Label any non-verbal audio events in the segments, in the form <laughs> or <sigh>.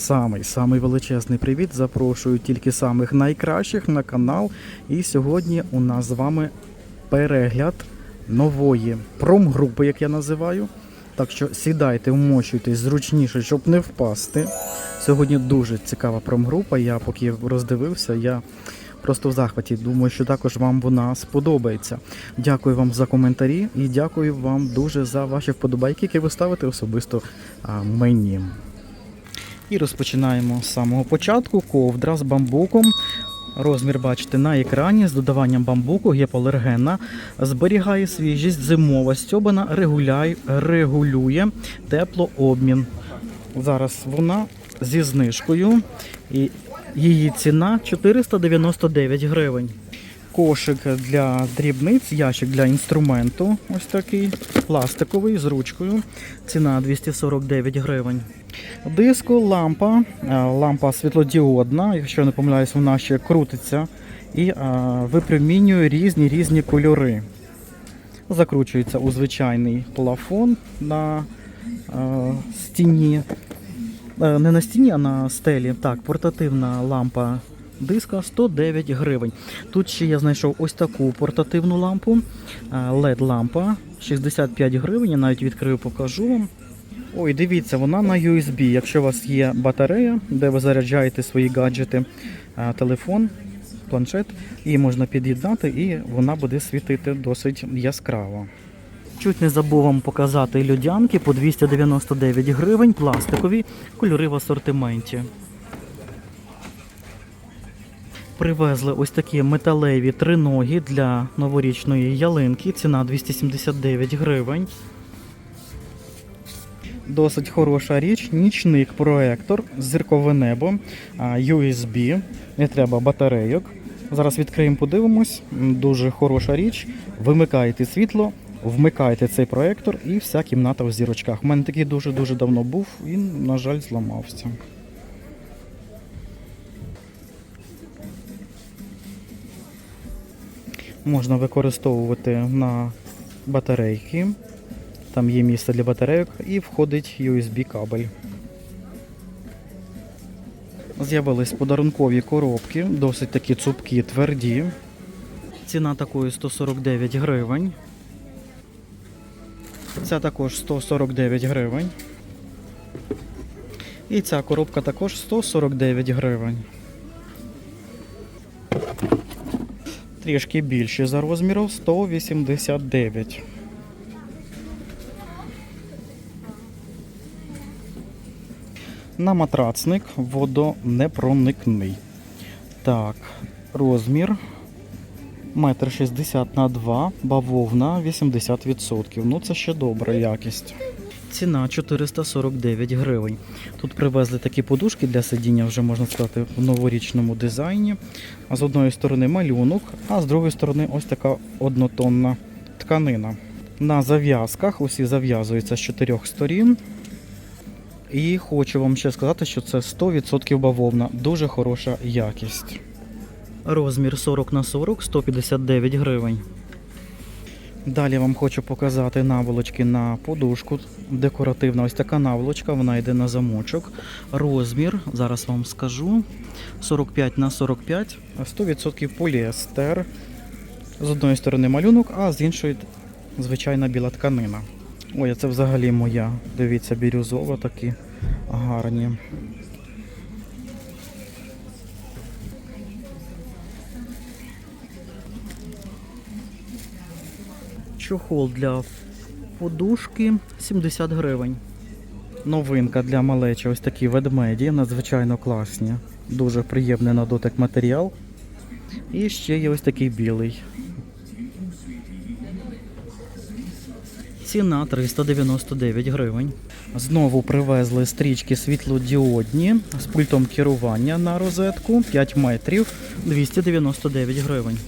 Самий самий величезний привіт. Запрошую тільки самих найкращих на канал. І сьогодні у нас з вами перегляд нової промгрупи, як я називаю. Так що сідайте, вмощуйтесь зручніше, щоб не впасти. Сьогодні дуже цікава промгрупа. Я поки роздивився, я просто в захваті. Думаю, що також вам вона сподобається. Дякую вам за коментарі і дякую вам дуже за ваші вподобайки, які ви ставите особисто мені. І розпочинаємо з самого початку. Ковдра з бамбуком. Розмір бачите на екрані з додаванням бамбуку, гіпоалергенна, зберігає свіжість, зимова стьобана, регуляй, регулює теплообмін. Зараз вона зі знижкою і її ціна 499 гривень. Кошик для дрібниць, ящик для інструменту, ось такий, пластиковий з ручкою. Ціна 249 гривень. Диско, лампа, е, лампа світлодіодна, якщо я не помиляюсь, вона ще крутиться і е, випромінює різні різні кольори. Закручується у звичайний плафон на е, стіні. Не на стіні, а на стелі. Так, портативна лампа диска 109 гривень. Тут ще я знайшов ось таку портативну лампу, led лампа 65 гривень. Я навіть відкрию, покажу вам. Ой, дивіться, вона на USB. Якщо у вас є батарея, де ви заряджаєте свої гаджети, телефон, планшет, її можна під'єднати і вона буде світити досить яскраво. Чуть не забув вам показати людянки по 299 гривень, пластикові, кольори в асортименті. Привезли ось такі металеві триноги для новорічної ялинки. Ціна 279 гривень. Досить хороша річ. Нічник проектор, зіркове небо, USB, не треба батарейок. Зараз відкриємо, подивимось. Дуже хороша річ. Вимикаєте світло, вмикаєте цей проектор і вся кімната в зірочках. У мене такий дуже-дуже давно був, він, на жаль, зламався. Можна використовувати на батарейки. Там є місце для батарейок і входить USB кабель. З'явились подарункові коробки, досить такі цупкі, тверді. Ціна такої 149 гривень. Ця також 149 гривень. І ця коробка також 149 гривень. Трішки більші за розміром 189. На матрацник водонепроникний. Так, розмір метр шістдесят на 2, бавовна 80%. Ну це ще добра якість. Ціна 449 гривень. Тут привезли такі подушки для сидіння, вже можна сказати, в новорічному дизайні. А з одної сторони малюнок, а з другої сторони ось така однотонна тканина. На зав'язках усі зав'язуються з чотирьох сторін. І хочу вам ще сказати, що це 100% бавовна. Дуже хороша якість. Розмір 40 на 40 159 гривень. Далі вам хочу показати наволочки на подушку. Декоративна ось така наволочка, вона йде на замочок. Розмір, зараз вам скажу, 45 на 45, 100% поліестер. З одної сторони малюнок, а з іншої звичайна біла тканина. Ой, а це взагалі моя. Дивіться, бірюзова такі гарні. Чохол для подушки 70 гривень. Новинка для малечі, ось такі ведмеді, надзвичайно класні. Дуже приємний на дотик матеріал. І ще є ось такий білий. Ціна 399 гривень. Знову привезли стрічки світлодіодні з пультом керування на розетку 5 метрів 299 гривень.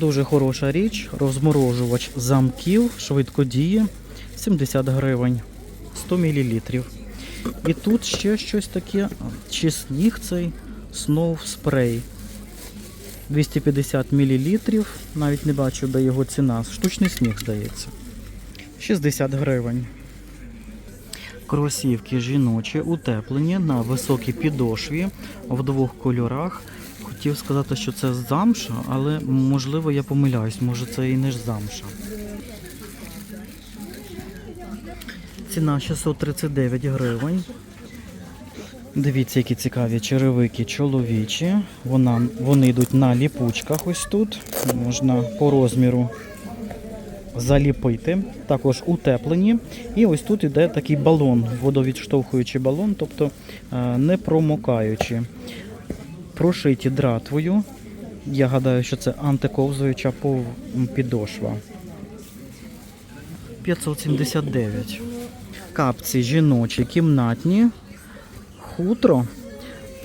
Дуже хороша річ, розморожувач замків, швидко діє 70 гривень, 100 мл. І тут ще щось таке, чи сніг цей Snow Spray. 250 мл, навіть не бачу, де його ціна. Штучний сніг, здається. 60 гривень. Кросівки жіночі, утеплені на високій підошві в двох кольорах. Хотів сказати, що це замша, але можливо я помиляюсь, може це і не ж замша. Ціна 639 гривень. Дивіться, які цікаві черевики чоловічі. Вона, вони йдуть на ліпучках ось тут. Можна по розміру заліпити. Також утеплені. І ось тут іде такий балон, водовідштовхуючий балон, тобто е, не промокаючи. Прошиті дратвою. Я гадаю, що це антиковзуюча підошва. 579. Капці жіночі, кімнатні, хутро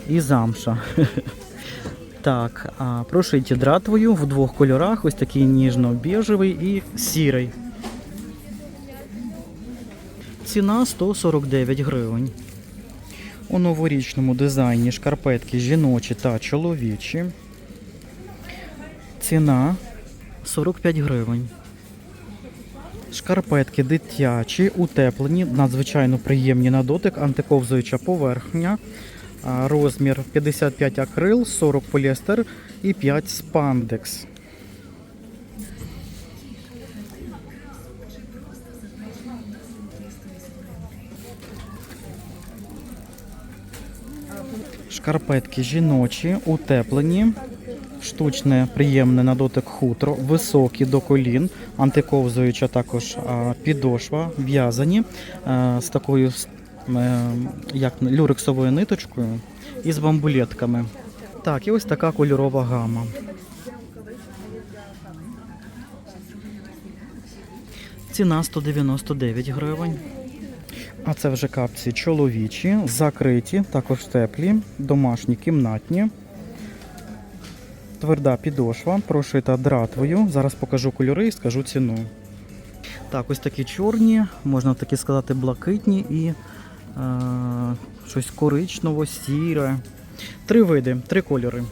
і замша. <laughs> Так, а прошиті дратвою в двох кольорах, ось такий ніжно-біжевий і сірий. Ціна 149 гривень. У новорічному дизайні шкарпетки жіночі та чоловічі. Ціна 45 гривень. Шкарпетки дитячі, утеплені, надзвичайно приємні на дотик, антиковзуюча поверхня. Розмір 55 акрил, 40 поліестер і 5 спандекс. Шкарпетки жіночі, утеплені, штучне, приємне на дотик хутро, високі до колін, антиковзуюча також підошва, в'язані. З такою е, як люрексовою ниточкою і з бамбулетками. Так, і ось така кольорова гама. Ціна 199 гривень. А це вже капці чоловічі, закриті, також теплі, домашні, кімнатні. Тверда підошва, прошита дратвою. Зараз покажу кольори і скажу ціну. Так, ось такі чорні, можна таки сказати, блакитні і е, щось коричнево-сіре. Три види, три кольори.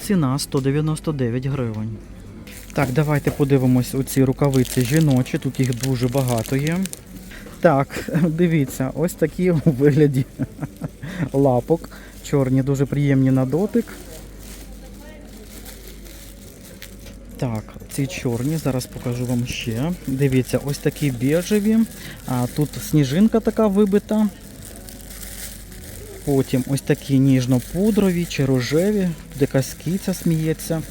Ціна 199 гривень. Так, давайте подивимось у ці рукавиці жіночі. Тут їх дуже багато є. Так, <laughs> дивіться, ось такі у вигляді <laughs> лапок. Чорні, дуже приємні на дотик. Так, ці чорні, зараз покажу вам ще. Дивіться, ось такі біжеві. А тут сніжинка така вибита. Потім ось такі ніжно-пудрові чи рожеві. Тут якась киця сміється.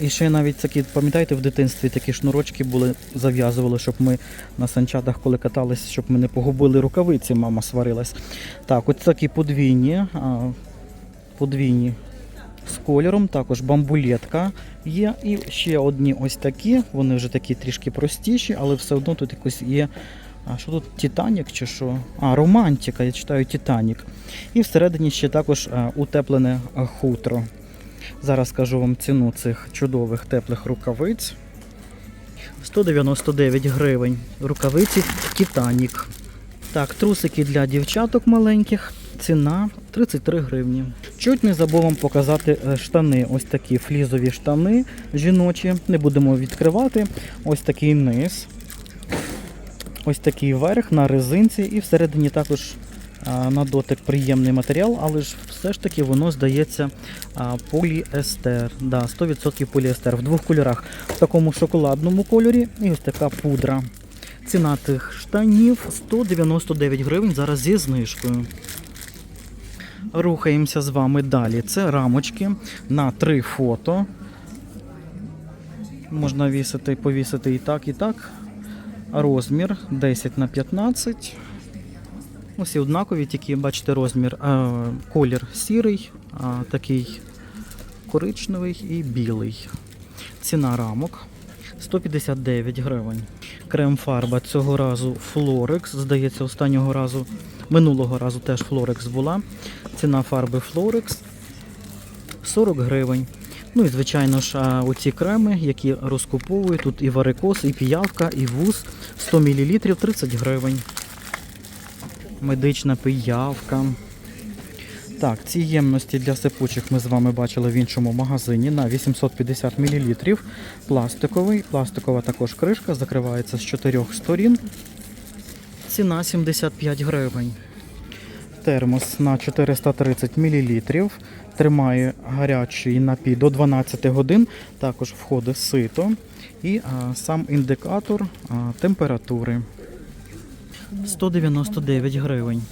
І ще навіть такі, пам'ятаєте, в дитинстві такі шнурочки були, зав'язували, щоб ми на санчатах, коли катались, щоб ми не погубили рукавиці, мама сварилась. Так, ось такі подвійні, подвійні з кольором, також бамбулетка є. І ще одні ось такі, вони вже такі трішки простіші, але все одно тут якось є. А що тут Титанік чи що? А, романтика, я читаю Титанік. І всередині ще також утеплене хутро. Зараз скажу вам ціну цих чудових теплих рукавиць. 199 гривень. Рукавиці Титанік. Так, трусики для дівчаток маленьких. Ціна 33 гривні. Чуть не забув вам показати е, штани. Ось такі флізові штани жіночі. Не будемо відкривати. Ось такий низ. Ось такий верх на резинці і всередині також на дотик приємний матеріал, але ж все ж таки воно здається поліестер. Да, 100% поліестер в двох кольорах. В такому шоколадному кольорі і ось така пудра. Ціна тих штанів 199 гривень зараз зі знижкою. Рухаємося з вами далі. Це рамочки на три фото. Можна вісити, повісити і так, і так. Розмір 10 на 15. Усі однакові, тільки бачите розмір. Е, колір сірий, такий коричневий і білий. Ціна рамок 159 гривень. Крем-фарба цього разу Флорекс. Здається, останнього разу, минулого разу теж Флорекс була. Ціна фарби Флорекс 40 гривень. Ну і звичайно ж, оці креми, які розкуповують, тут і варикоз, і піявка, і вуз 100 мл 30 гривень. Медична пиявка. Так, ці ємності для сипучих ми з вами бачили в іншому магазині на 850 мл. Пластиковий. Пластикова також кришка, закривається з чотирьох сторін. Ціна 75 гривень. Термос на 430 мл. Тримає гарячий напій до 12 годин. Також входить сито і а, сам індикатор а, температури. 199 гривень.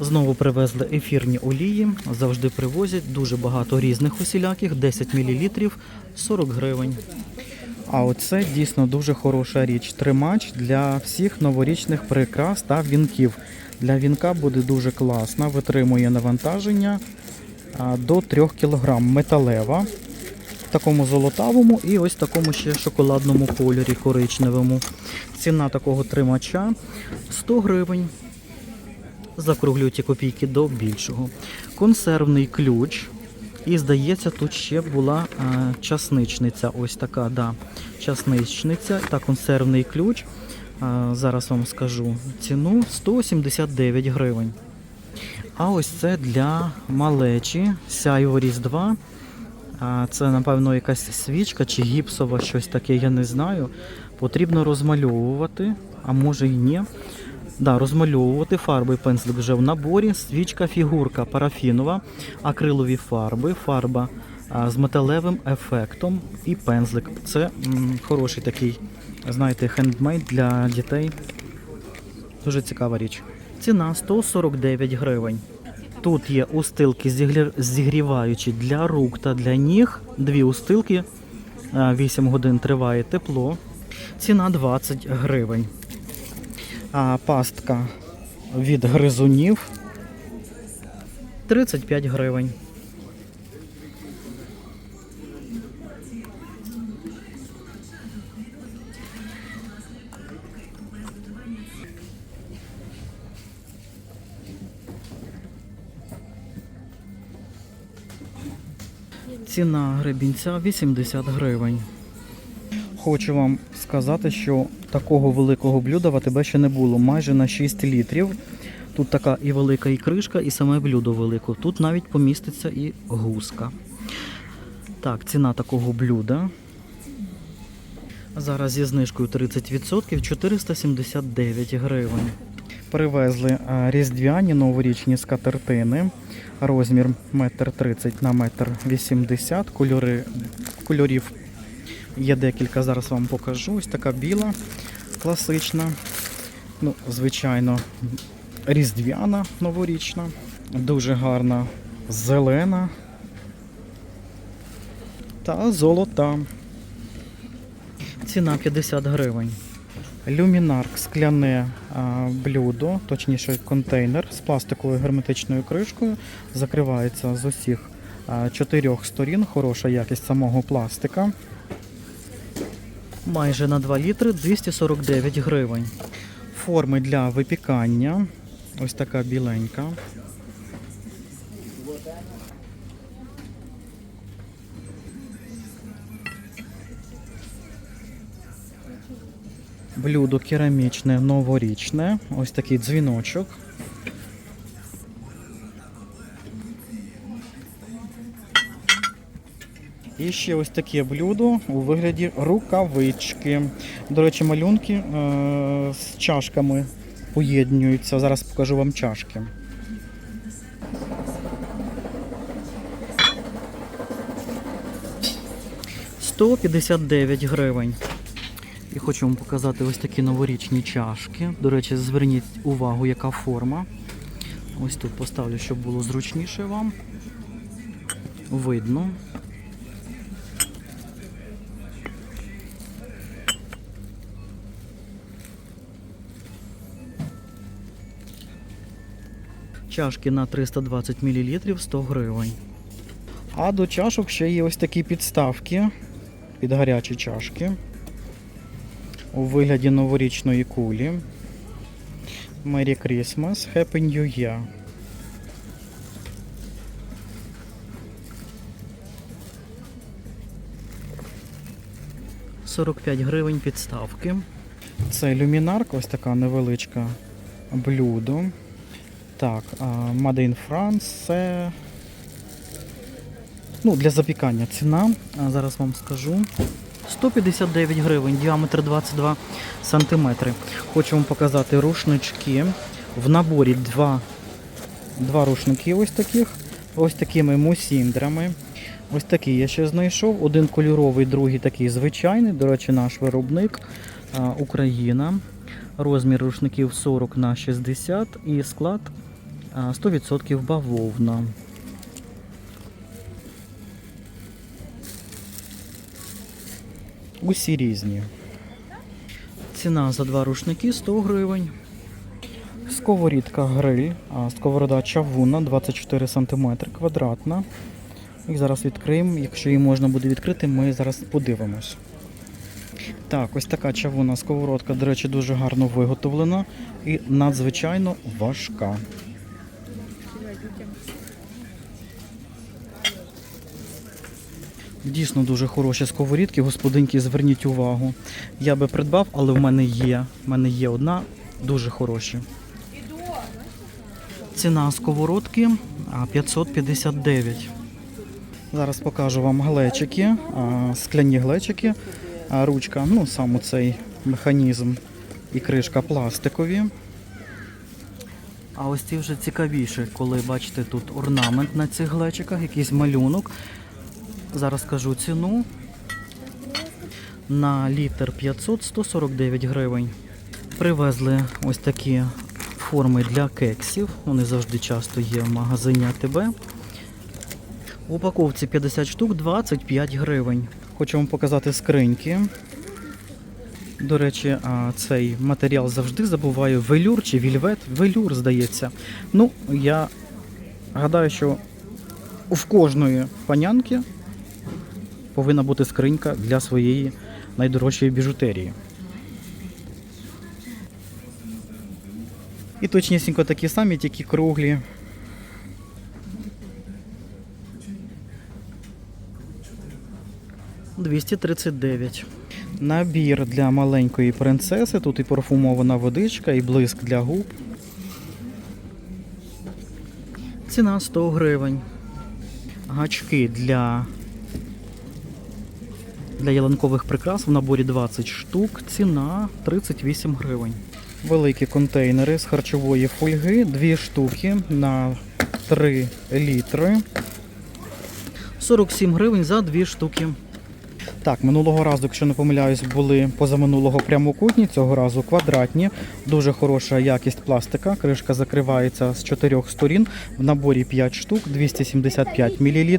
Знову привезли ефірні олії. Завжди привозять дуже багато різних усіляких, 10 мл 40 гривень. А оце дійсно дуже хороша річ. Тримач для всіх новорічних прикрас та вінків. Для вінка буде дуже класна, витримує навантаження до 3 кг металева. В такому золотавому і ось такому ще шоколадному кольорі коричневому. Ціна такого тримача 100 гривень. Закруглюю ті копійки до більшого. Консервний ключ. І здається, тут ще була е, часничниця. Ось така, да. Часничниця та консервний ключ. Е, зараз вам скажу ціну 179 гривень. А ось це для малечі сяйво Різдва. А, Це, напевно, якась свічка чи гіпсова, щось таке, я не знаю. Потрібно розмальовувати, а може і ні. Да, розмальовувати фарби пензлик вже в наборі. Свічка, фігурка парафінова, акрилові фарби, фарба з металевим ефектом і пензлик. Це м, хороший такий, знаєте, хендмейд для дітей. Дуже цікава річ. Ціна 149 гривень. Тут є устилки зігрі- зігріваючі для рук та для ніг. Дві устилки. 8 годин триває тепло. Ціна 20 гривень. А пастка від гризунів 35 гривень. Ціна гребінця 80 гривень. Хочу вам сказати, що такого великого блюда в АТБ ще не було, майже на 6 літрів. Тут така і велика і кришка, і саме блюдо велике. Тут навіть поміститься і гуска. Так, ціна такого блюда. Зараз зі знижкою 30% 479 гривень. Привезли різдвяні новорічні скатертини. Розмір 1,30 на 1,80 м. Кольорів є декілька, зараз вам покажу. Ось така біла, класична. Ну, звичайно, різдвяна новорічна. Дуже гарна зелена та золота. Ціна 50 гривень. Люмінарк скляне а, блюдо, точніше контейнер з пластиковою герметичною кришкою. Закривається з усіх а, чотирьох сторін. Хороша якість самого пластика. Майже на 2 літри 249 гривень. Форми для випікання. Ось така біленька. Блюдо керамічне, новорічне. Ось такий дзвіночок. І ще ось таке блюдо у вигляді рукавички. До речі, малюнки е- з чашками поєднуються. Зараз покажу вам чашки. Сто п'ятдесят гривень. І хочу вам показати ось такі новорічні чашки. До речі, зверніть увагу, яка форма. Ось тут поставлю, щоб було зручніше вам. Видно. Чашки на 320 мл 100 гривень. А до чашок ще є ось такі підставки під гарячі чашки у вигляді новорічної кулі. Merry Christmas, Happy New Year. «45 гривень підставки. Це люмінарка, ось така невеличка блюдо. Так, Made in France це. Ну, для запікання ціна. Зараз вам скажу. 159 гривень, діаметр 22 сантиметри. Хочу вам показати рушнички. В наборі два, два рушники ось таких. Ось такими мусіндрами. Ось такий я ще знайшов. Один кольоровий, другий такий звичайний. До речі, наш виробник Україна. Розмір рушників 40 на 60 і склад 100% бавовна. Усі різні. Ціна за два рушники 100 гривень. Сковорідка гриль, сковорода чавунна 24 см квадратна. Їх зараз відкриємо. Якщо її можна буде відкрити, ми зараз подивимось. Так, ось така чавунна сковородка, до речі, дуже гарно виготовлена і надзвичайно важка. Дійсно дуже хороші сковорідки, господинки, зверніть увагу. Я би придбав, але в мене є. В мене є одна, дуже хороші. Ціна сковородки 559. Зараз покажу вам глечики, скляні глечики, ручка, ну саме цей механізм і кришка пластикові. А ось ці вже цікавіше, коли бачите тут орнамент на цих глечиках, якийсь малюнок. Зараз скажу ціну. На літр 500 149 гривень. Привезли ось такі форми для кексів. Вони завжди часто є в магазині АТБ. В упаковці 50 штук 25 гривень. Хочу вам показати скриньки. До речі, цей матеріал завжди забуваю. Велюр чи вільвет? Велюр, здається. Ну, я гадаю, що в кожної панянки повинна бути скринька для своєї найдорожчої біжутерії. І точнісінько такі самі, тільки круглі. Двісті тридцять дев'ять. Набір для маленької принцеси. Тут і парфумована водичка, і блиск для губ. Ціна 100 гривень. Гачки для для ялинкових прикрас в наборі 20 штук. Ціна 38 гривень. Великі контейнери з харчової фольги, дві штуки на 3 літри. 47 гривень за дві штуки. Так, минулого разу, якщо не помиляюсь, були позаминулого прямокутні, цього разу квадратні. Дуже хороша якість пластика. Кришка закривається з чотирьох сторін. В наборі 5 штук, 275 мл,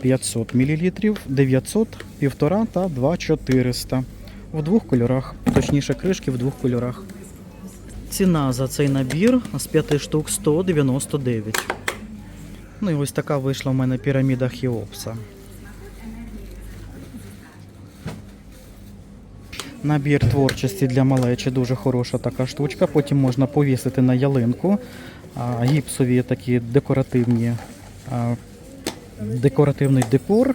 500 мл, 900, 1,5 та 2,400. В двох кольорах. Точніше, кришки в двох кольорах. Ціна за цей набір з 5 штук 199. Ну і ось така вийшла в мене піраміда Хіопса. Набір творчості для малечі дуже хороша така штучка. Потім можна повісити на ялинку. Гіпсові такі декоративні, декоративний декор.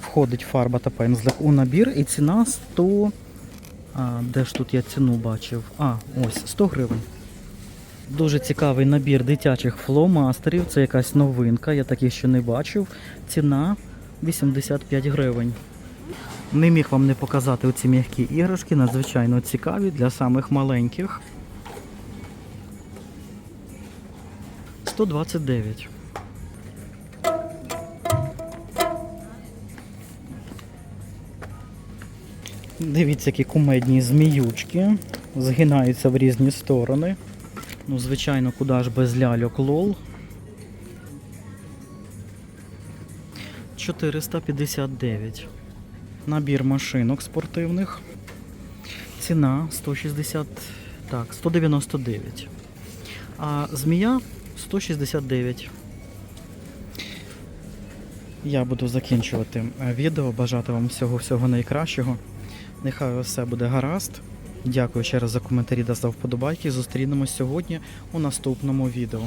Входить фарба та пензлик у набір і ціна 100. А, де ж тут я ціну бачив? А, ось 100 гривень. Дуже цікавий набір дитячих фломастерів. Це якась новинка, я таких ще не бачив. Ціна 85 гривень. Не міг вам не показати оці м'які іграшки, надзвичайно цікаві для самих маленьких. 129. Дивіться, які кумедні зміючки. Згинаються в різні сторони. Ну, звичайно, куди ж без ляльок лол. 459. Набір машинок спортивних. Ціна 160, так, 199. А змія 169. Я буду закінчувати е, відео. Бажати вам всього-всього найкращого. Нехай все буде гаразд. Дякую ще раз за коментарі та за вподобайки. Зустрінемось сьогодні у наступному відео.